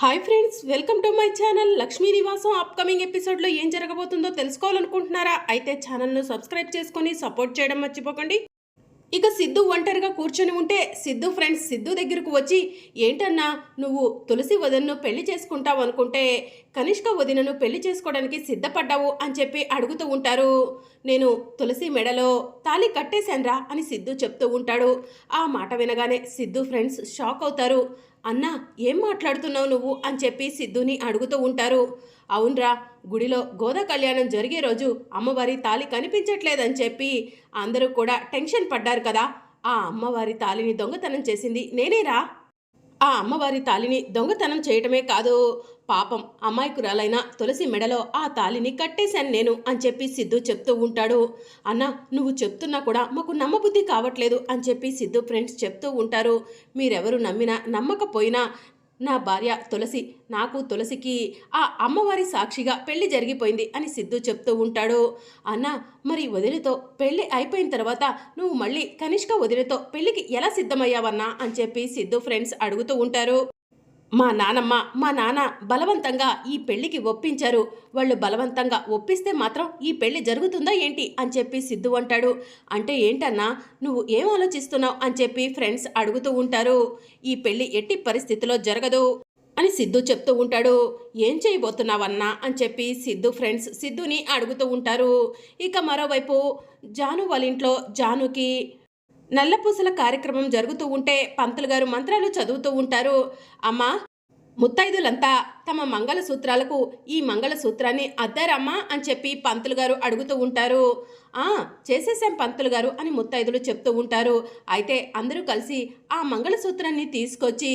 Hi friends welcome to my channel Lakshmi Nivasam upcoming ఎపిసోడ్లో ఏం జరగబోతుందో తెలుసుకోవాలనుకుంటున్నారా? అయితే ఛానల్ను సబ్స్క్రైబ్ చేసుకొని సపోర్ట్ చేయడం మర్చిపోకండి. ఇక సిద్ధు ఒంటరిగా కూర్చొని ఉంటే సిద్ధు ఫ్రెండ్స్ సిద్ధు దగ్గరకు వచ్చి ఏంటన్నా నువ్వు తులసి వదన్ను పెళ్ళి చేసుకుంటావు అనుకుంటే కనిష్క వదినను పెళ్ళి చేసుకోవడానికి సిద్ధపడ్డావు అని చెప్పి అడుగుతూ ఉంటారు. నేను తులసి మెడలో తాళి కట్టేశాన్రా అని సిద్ధు చెప్తూ ఉంటాడు. ఆ మాట వినగానే సిద్ధు ఫ్రెండ్స్ షాక్ అవుతారు. అన్నా ఏం మాట్లాడుతున్నావు నువ్వు? అని చెప్పి సిద్ధుని అడుగుతూ ఉంటారు. అవునరా గుడిలో గోదా కళ్యాణం జరిగే రోజు అమ్మవారి తాళి కనిపించట్లేదని చెప్పి అందరూ కూడా టెన్షన్ పడ్డారు కదా. ఆ అమ్మవారి తాళిని దొంగతనం చేసింది నేనేరా? ఆ అమ్మవారి తాళిని దొంగతనం చేయటమే కాదు. పాపం అమాయకురాలైన తులసి మెడలో ఆ తాళిని కట్టేశాను నేను అని చెప్పి సిద్ధు చెప్తూ ఉంటాడు. అన్న నువ్వు చెప్తున్నా కూడా మాకు నమ్మబుద్ధి కావట్లేదు అని చెప్పి సిద్ధు ఫ్రెండ్స్ చెప్తూ ఉంటారు. మీరెవరు నమ్మినా నమ్మకపోయినా నా భార్య తులసి నాకు తులసికి ఆ అమ్మవారి సాక్షిగా పెళ్ళి జరిగిపోయింది అని సిద్ధు చెప్తూ ఉంటాడు. అన్న మరి వదిలితో పెళ్ళి అయిపోయిన తర్వాత నువ్వు మళ్ళీ కనిష్క వదిలితో పెళ్ళికి ఎలా సిద్ధమయ్యావన్నా అని చెప్పి సిద్ధు ఫ్రెండ్స్ అడుగుతూ ఉంటారు. మా నానమ్మ మా నాన్న బలవంతంగా ఈ పెళ్ళికి ఒప్పించారు. వాళ్ళు బలవంతంగా ఒప్పిస్తే మాత్రం ఈ పెళ్ళి జరుగుతుందా ఏంటి అని చెప్పి సిద్ధు అంటాడు. అంటే ఏంటన్నా నువ్వు ఏం ఆలోచిస్తున్నావు అని చెప్పి ఫ్రెండ్స్ అడుగుతూ ఉంటారు. ఈ పెళ్ళి ఎట్టి పరిస్థితిలో జరగదు అని సిద్ధు చెప్తూ ఉంటాడు. ఏం చేయబోతున్నావన్నా అని చెప్పి సిద్ధు ఫ్రెండ్స్ సిద్ధుని అడుగుతూ ఉంటారు. ఇక మరోవైపు జాను వాళ్ళ ఇంట్లో జానుకి నల్లపూసల కార్యక్రమం జరుగుతూ ఉంటే పంతులు గారు మంత్రాలు చదువుతూ ఉంటారు. అమ్మా ముత్తైదులంతా తమ మంగళసూత్రాలకు ఈ మంగళసూత్రాన్ని అద్దారమ్మా అని చెప్పి పంతులు గారు అడుగుతూ ఉంటారు. ఆ చేసేసాం పంతులు గారు అని ముత్తైదులు చెప్తూ ఉంటారు. అయితే అందరూ కలిసి ఆ మంగళసూత్రాన్ని తీసుకొచ్చి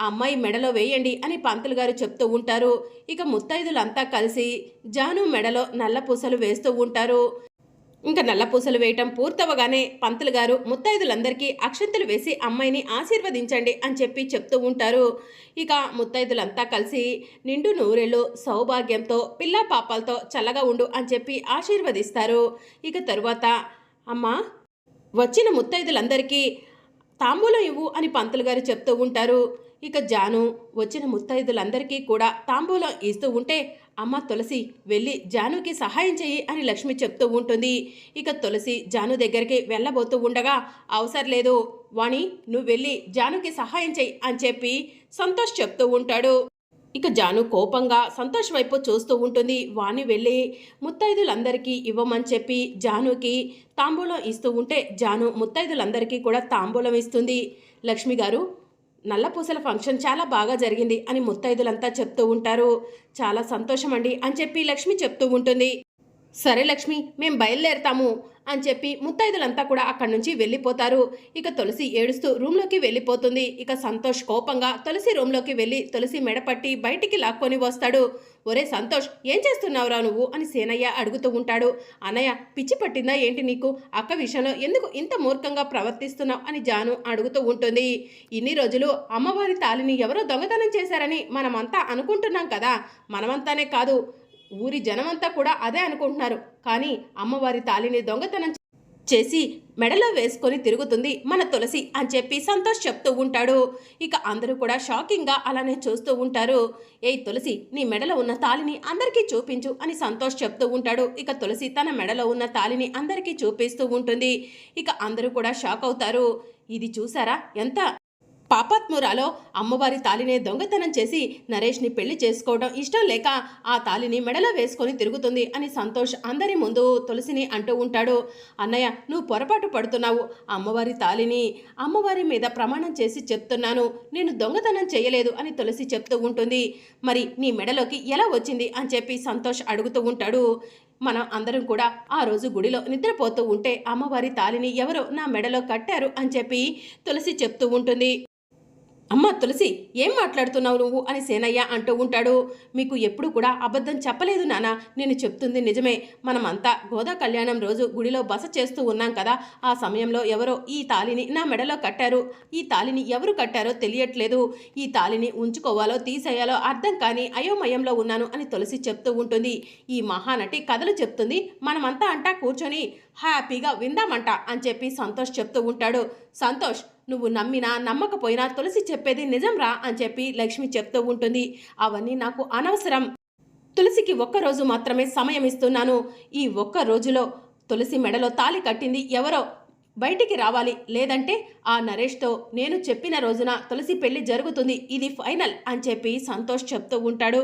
ఆ అమ్మాయి మెడలో వేయండి అని పంతులు గారు చెప్తూ ఉంటారు. ఇక ముత్తైదులంతా కలిసి జాను మెడలో నల్ల పూసలు వేస్తూ ఉంటారు. ఇంకా నల్ల పూసలు వేయటం పూర్తవగానే పంతులు గారు ముత్తైదులందరికీ అక్షంతలు వేసి అమ్మాయిని ఆశీర్వదించండి అని చెప్పి చెప్తూ ఉంటారు. ఇక ముత్తైదులంతా కలిసి నిండు నూరెళ్ళు సౌభాగ్యంతో పిల్ల పాపాలతో చల్లగా ఉండు అని చెప్పి ఆశీర్వదిస్తారు. ఇక తరువాత అమ్మ వచ్చిన ముత్తైదులందరికీ తాంబూలం ఇవ్వు అని పంతులు గారు చెప్తూ ఉంటారు. ఇక జాను వచ్చిన ముత్తైదులందరికీ కూడా తాంబూలం ఇస్తూ ఉంటే అమ్మ తులసి వెళ్ళి జానుకి సహాయం చెయ్యి అని లక్ష్మి చెప్తూ ఉంటుంది. ఇక తులసి జాను దగ్గరికి వెళ్ళబోతూ ఉండగా అవసరం లేదు వాణి నువ్వు వెళ్ళి జానుకి సహాయం చెయ్యి అని చెప్పి సంతోష్ చెప్తూ ఉంటాడు. ఇక జాను కోపంగా సంతోష్ వైపు చూస్తూ ఉంటుంది. వాణి వెళ్ళి ముత్తైదులందరికీ ఇవ్వమని చెప్పి జానుకి తాంబూలం ఇస్తూ ఉంటే జాను ముత్తైదులందరికీ కూడా తాంబూలం ఇస్తుంది. లక్ష్మి గారు నల్లపూసల ఫంక్షన్ చాలా బాగా జరిగింది అని ముత్తైదులంతా చెప్తూ ఉంటారు. చాలా సంతోషం అండి అని చెప్పి లక్ష్మి చెప్తూ ఉంటుంది. సరే లక్ష్మి మేం బయలుదేరతాము. అని చెప్పి ముత్తైదులంతా కూడా అక్కడి నుంచి వెళ్ళిపోతారు. ఇక తులసి ఏడుస్తూ రూమ్లోకి వెళ్ళిపోతుంది. ఇక సంతోష్ కోపంగా తులసి రూమ్లోకి వెళ్ళి తులసి మెడపట్టి బయటికి లాక్కొని వస్తాడు. ఒరే సంతోష్ ఏం చేస్తున్నావురా నువ్వు? అని సేనయ్య అడుగుతూ ఉంటాడు. అన్నయ్య పిచ్చి పట్టిందా ఏంటి నీకు? అక్క విషయంలో ఎందుకు ఇంత మూర్ఖంగా ప్రవర్తిస్తున్నావు? అని జాను అడుగుతూ ఉంటుంది. ఇన్ని రోజులు అమ్మవారి తాలిని ఎవరో దొంగతనం చేశారని మనమంతా అనుకుంటున్నాం కదా. మనమంతానే కాదు. ఊరి జనమంతా కూడా అదే అనుకుంటున్నారు. కానీ అమ్మవారి తాలిని దొంగతనం చేసి మెడలో వేసుకొని తిరుగుతుంది మన తులసి అని చెప్పి సంతోష్ చెప్తూ ఉంటాడు. ఇక అందరూ కూడా షాకింగ్గా అలానే చూస్తూ ఉంటారు. ఏ తులసి నీ మెడలో ఉన్న తాలిని అందరికీ చూపించు అని సంతోష్ చెప్తూ ఉంటాడు. ఇక తులసి తన మెడలో ఉన్న తాలిని అందరికీ చూపిస్తూ ఉంటుంది. ఇక అందరూ కూడా షాక్ అవుతారు. ఇది చూసారా? ఎంత పాపాత్మురాలో అమ్మవారి తాలినే దొంగతనం చేసి నరేష్ని పెళ్ళి చేసుకోవడం ఇష్టం లేక ఆ తాలిని మెడలో వేసుకొని తిరుగుతుంది అని సంతోష్ అందరి ముందు తులసిని అంటూ ఉంటాడు. అన్నయ్య నువ్వు పొరపాటు పడుతున్నావు. అమ్మవారి తాలిని అమ్మవారి మీద ప్రమాణం చేసి చెప్తున్నాను. నేను దొంగతనం చేయలేదు అని తులసి చెప్తూ ఉంటుంది. మరి నీ మెడలోకి ఎలా వచ్చింది? అని చెప్పి సంతోష్ అడుగుతూ ఉంటాడు. మనం అందరం కూడా ఆ రోజు గుడిలో నిద్రపోతూ ఉంటే అమ్మవారి తాలిని ఎవరో నా మెడలో కట్టారు అని చెప్పి తులసి చెప్తూ ఉంటుంది. అమ్మ తులసి ఏం మాట్లాడుతున్నావు నువ్వు? అని సేనయ్య అంటూ ఉంటాడు. మీకు ఎప్పుడు కూడా అబద్ధం చెప్పలేదు నానా. నేను చెప్తుంది నిజమే. మనమంతా గోదా కళ్యాణం రోజు గుడిలో బస చేస్తూ ఉన్నాం కదా. ఆ సమయంలో ఎవరో ఈ తాలిని నా మెడలో కట్టారు. ఈ తాలిని ఎవరు కట్టారో తెలియట్లేదు. ఈ తాలిని ఉంచుకోవాలో తీసేయాలో అర్థం కాని అయోమయంలో ఉన్నాను అని తులసి చెప్తూ ఉంటుంది. ఈ మహానటి కథలు చెప్తుంది. మనమంతా అంటా కూర్చొని హ్యాపీగా విందామంట అని చెప్పి సంతోష్ చెప్తూ ఉంటాడు. సంతోష్ నువ్వు నమ్మినా నమ్మకపోయినా తులసి చెప్పేది నిజంరా అని చెప్పి లక్ష్మి చెప్తూ ఉంటుంది. అవన్నీ నాకు అనవసరం. తులసికి ఒక్కరోజు మాత్రమే సమయం ఇస్తున్నాను. ఈ ఒక్క రోజులో తులసి మెడలో తాలి కట్టింది ఎవరో బయటికి రావాలి. లేదంటే ఆ నరేష్తో నేను చెప్పిన రోజున తులసి పెళ్ళి జరుగుతుంది. ఇది ఫైనల్ అని చెప్పి సంతోష్ చెప్తూ ఉంటాడు.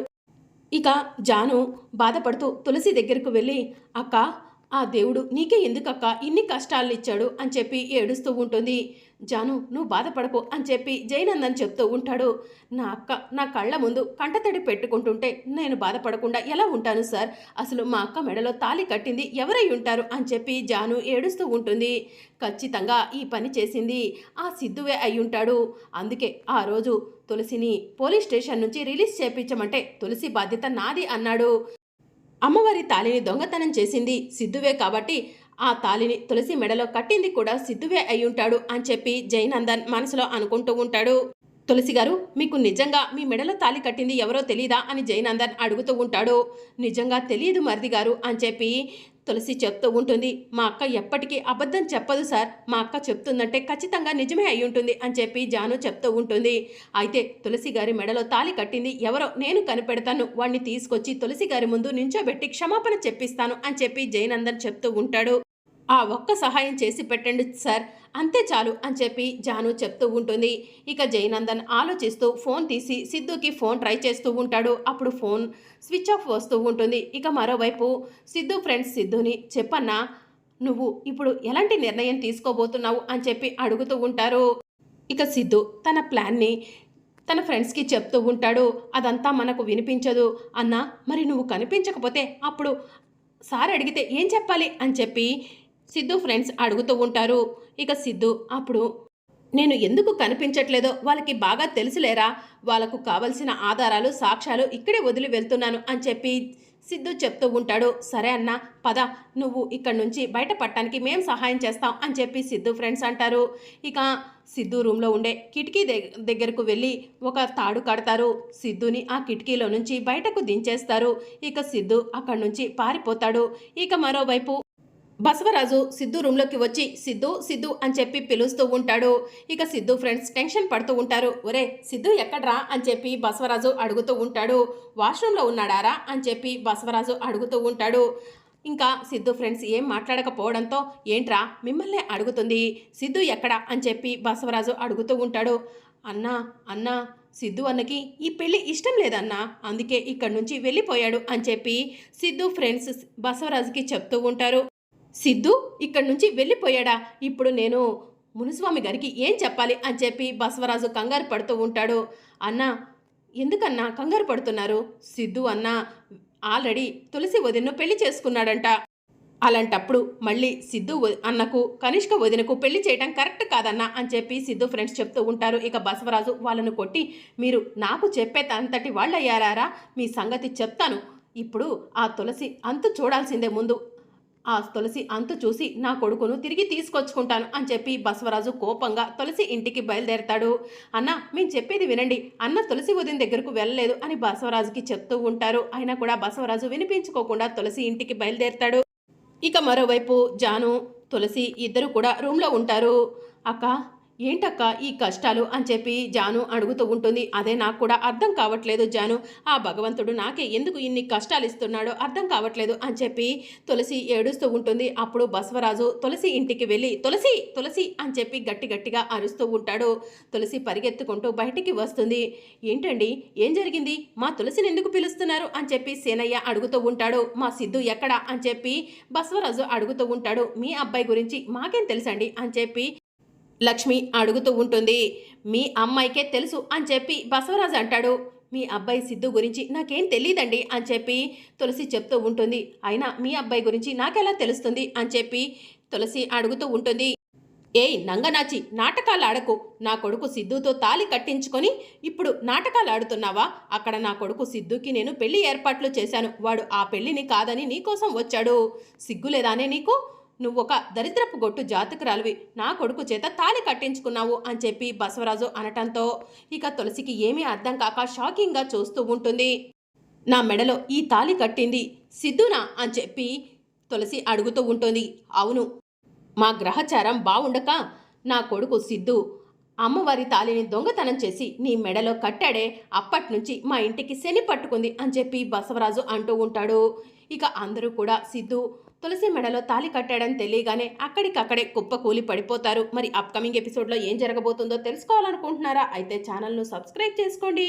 ఇక జాను బాధపడుతూ తులసి దగ్గరకు వెళ్ళి అక్క ఆ దేవుడు నీకే ఎందుకక్క ఇన్ని కష్టాలు ఇచ్చాడు? అని చెప్పి ఏడుస్తూ ఉంటుంది. జాను నువ్వు బాధపడకు అని చెప్పి జయనందన్ చెప్తూ ఉంటాడు. నా అక్క నా కళ్ళ ముందు కంటతడి పెట్టుకుంటుంటే నేను బాధపడకుండా ఎలా ఉంటాను సార్? అసలు మా అక్క మెడలో తాలి కట్టింది ఎవరై ఉంటారు అని చెప్పి జాను ఏడుస్తూ ఉంటుంది. ఖచ్చితంగా ఈ పని చేసింది ఆ సిద్ధువే అయి ఉంటాడు. అందుకే ఆ రోజు తులసిని పోలీస్ స్టేషన్ నుంచి రిలీజ్ చేపించమంటే తులసి బాధ్యత నాది అన్నాడు. అమ్మవారి తాలిని దొంగతనం చేసింది సిద్ధువే కాబట్టి ఆ తాలిని తులసి మెడలో కట్టింది కూడా సిద్ధువే అయ్యుంటాడు అని చెప్పి జయనందన్ మనసులో అనుకుంటూ ఉంటాడు. తులసి గారు మీకు నిజంగా మీ మెడలో తాలి కట్టింది ఎవరో తెలీదా? అని జయనందన్ అడుగుతూ ఉంటాడు. నిజంగా తెలియదు మరిది గారు అని చెప్పి తులసి చెప్తూ ఉంటుంది. మా అక్క ఎప్పటికీ అబద్ధం చెప్పదు సార్. మా అక్క చెప్తుందంటే ఖచ్చితంగా నిజమే అయి ఉంటుంది అని చెప్పి జాను చెప్తూ ఉంటుంది. అయితే తులసి గారి మెడలో తాలి కట్టింది ఎవరో నేను కనిపెడతాను. వాణ్ణి తీసుకొచ్చి తులసి గారి ముందు నించోబెట్టి క్షమాపణ చెప్పిస్తాను అని చెప్పి జయనందన్ చెప్తూ ఉంటాడు. ఆ ఒక్క సహాయం చేసి పెట్టండి సార్. అంతే చాలు అని చెప్పి జాను చెప్తూ ఉంటుంది. ఇక జయనందన్ ఆలోచిస్తూ ఫోన్ తీసి సిద్ధుకి ఫోన్ ట్రై చేస్తూ ఉంటాడు. అప్పుడు ఫోన్ స్విచ్ ఆఫ్ వస్తూ ఉంటుంది. ఇక మరోవైపు సిద్ధు ఫ్రెండ్స్ సిద్ధుని చెప్పన్నా నువ్వు ఇప్పుడు ఎలాంటి నిర్ణయం తీసుకోబోతున్నావు? అని చెప్పి అడుగుతూ ఉంటారు. ఇక సిద్ధు తన ప్లాన్ని తన ఫ్రెండ్స్కి చెప్తూ ఉంటాడు. అదంతా మనకు వినిపించదు. అన్నా మరి నువ్వు కనిపించకపోతే అప్పుడు సార్ అడిగితే ఏం చెప్పాలి? అని చెప్పి సిద్ధు ఫ్రెండ్స్ అడుగుతూ ఉంటారు. ఇక సిద్ధు అప్పుడు నేను ఎందుకు కనిపించట్లేదో వాళ్ళకి బాగా తెలుసులేరా? వాళ్ళకు కావలసిన ఆధారాలు సాక్ష్యాలు ఇక్కడే వదిలి వెళ్తున్నాను అని చెప్పి సిద్ధు చెప్తూ ఉంటాడు. సరే అన్న పద నువ్వు ఇక్కడ నుంచి బయట మేం సహాయం చేస్తాం అని చెప్పి సిద్ధు ఫ్రెండ్స్ అంటారు. ఇక సిద్ధు రూమ్లో ఉండే కిటికీ దగ్గరకు వెళ్ళి ఒక తాడు కడతారు. సిద్ధుని ఆ కిటికీలో నుంచి బయటకు దించేస్తారు. ఇక సిద్ధు అక్కడి నుంచి పారిపోతాడు. ఇక మరోవైపు బసవరాజు సిద్ధు రూమ్లోకి వచ్చి సిద్ధు సిద్ధు అని చెప్పి పిలుస్తూ ఉంటాడు. ఇక సిద్ధు ఫ్రెండ్స్ టెన్షన్ పడుతూ ఉంటారు. ఒరే సిద్ధు ఎక్కడ్రా? అని చెప్పి బసవరాజు అడుగుతూ ఉంటాడు. వాష్రూమ్లో ఉన్నాడారా? అని చెప్పి బసవరాజు అడుగుతూ ఉంటాడు. ఇంకా సిద్ధు ఫ్రెండ్స్ ఏం మాట్లాడకపోవడంతో ఏంట్రా? మిమ్మల్ని అడుగుతుంది. సిద్ధు ఎక్కడ? అని చెప్పి బసవరాజు అడుగుతూ ఉంటాడు. అన్నా అన్నా సిద్ధు అన్నకి ఈ పెళ్ళి ఇష్టం లేదన్నా అందుకే ఇక్కడి నుంచి వెళ్ళిపోయాడు అని చెప్పి సిద్ధు ఫ్రెండ్స్ బసవరాజుకి చెప్తూ ఉంటారు. సిద్ధు ఇక్కడి నుంచి వెళ్ళిపోయాడా? ఇప్పుడు నేను మునుస్వామి గారికి ఏం చెప్పాలి అని చెప్పి బసవరాజు కంగారు పడుతూ ఉంటాడు. అన్నా ఎందుకన్నా కంగారు పడుతున్నారు? సిద్ధు అన్న ఆల్రెడీ తులసి వదిన్ను పెళ్ళి చేసుకున్నాడంట. అలాంటప్పుడు మళ్ళీ సిద్ధు అన్నకు కనిష్క వదినకు పెళ్ళి చేయడం కరెక్ట్ కాదన్నా అని చెప్పి సిద్ధు ఫ్రెండ్స్ చెప్తూ ఉంటారు. ఇక బసవరాజు వాళ్ళను కొట్టి మీరు నాకు చెప్పేటంతటి వాళ్ళయ్యారా మీ సంగతి చెప్తాను. ఇప్పుడు ఆ తులసి అంతు చూడాల్సిందే ముందు. ఆ తులసి అంతు చూసి నా కొడుకును తిరిగి తీసుకొచ్చుకుంటాను అని చెప్పి బసవరాజు కోపంగా తులసి ఇంటికి బయలుదేరతాడు. అన్న మేము చెప్పేది వినండి. అన్న తులసి వదిన దగ్గరకు వెళ్ళలేదు అని బసవరాజుకి చెప్తూ ఉంటారు. అయినా కూడా బసవరాజు వినిపించుకోకుండా తులసి ఇంటికి బయలుదేరతాడు. ఇక మరోవైపు జాను తులసి ఇద్దరు కూడా రూమ్లో ఉంటారు. అక్క ఏంటక్క ఈ కష్టాలు? అని చెప్పి జాను అడుగుతూ ఉంటుంది. అదే నాకు కూడా అర్థం కావట్లేదు జాను. ఆ భగవంతుడు నాకే ఎందుకు ఇన్ని కష్టాలు ఇస్తున్నాడో అర్థం కావట్లేదు అని చెప్పి తులసి ఏడుస్తూ ఉంటుంది. అప్పుడు బసవరాజు తులసి ఇంటికి వెళ్ళి తులసి తులసి అని చెప్పి గట్టి గట్టిగా అరుస్తూ ఉంటాడు. తులసి పరిగెత్తుకుంటూ బయటికి వస్తుంది. ఏంటండి? ఏం జరిగింది? మా తులసిని ఎందుకు పిలుస్తున్నారు? అని చెప్పి సేనయ్య అడుగుతూ ఉంటాడు. మా సిద్ధు ఎక్కడా? అని చెప్పి బసవరాజు అడుగుతూ ఉంటాడు. మీ అబ్బాయి గురించి మాకేం తెలుసండి? అని చెప్పి లక్ష్మి అడుగుతూ ఉంటుంది మీ అమ్మాయికే తెలుసు అని చెప్పి బసవరాజు అంటాడు. మీ అబ్బాయి సిద్ధు గురించి నాకేం తెలియదండి అని చెప్పి తులసి చెప్తూ ఉంటుంది. అయినా మీ అబ్బాయి గురించి నాకెలా తెలుస్తుంది అని చెప్పి తులసి అడుగుతూ ఉంటుంది. ఏయ్ నంగనాచి నాటకాలు ఆడకు. నా కొడుకు సిద్ధుతో తాలి కట్టించుకొని ఇప్పుడు నాటకాలు ఆడుతున్నావా? అక్కడ నా కొడుకు సిద్ధుకి నేను పెళ్ళి ఏర్పాట్లు చేశాను. వాడు ఆ పెళ్ళిని కాదని నీకోసం వచ్చాడు. సిగ్గులేదానే నీకు? నువ్వొక దరిద్రపు గొట్టు జాతకురాలివి. నా కొడుకు చేత తాలి కట్టించుకున్నావు అని చెప్పి బసవరాజు అనటంతో ఇక తులసికి ఏమీ అర్థం కాక షాకింగ్గా చూస్తూ ఉంటుంది. నా మెడలో ఈ తాలి కట్టింది సిద్ధునా అని చెప్పి తులసి అడుగుతూ ఉంటుంది. అవును మా గ్రహచారం బావుండక నా కొడుకు సిద్ధు అమ్మవారి తాలిని దొంగతనం చేసి నీ మెడలో కట్టాడే అప్పటి నుంచి మా ఇంటికి శని పట్టుకుంది అని చెప్పి బసవరాజు అంటూ ఉంటాడు. ఇక అందరూ కూడా సిద్ధు తులసి మెడలో తాలి కట్టాడని తెలియగానే అక్కడికక్కడే కుప్ప కూలి పడిపోతారు. మరి అప్కమింగ్ ఎపిసోడ్లో ఏం జరగబోతుందో తెలుసుకోవాలనుకుంటున్నారా? అయితే ఛానల్ను సబ్స్క్రైబ్ చేసుకోండి.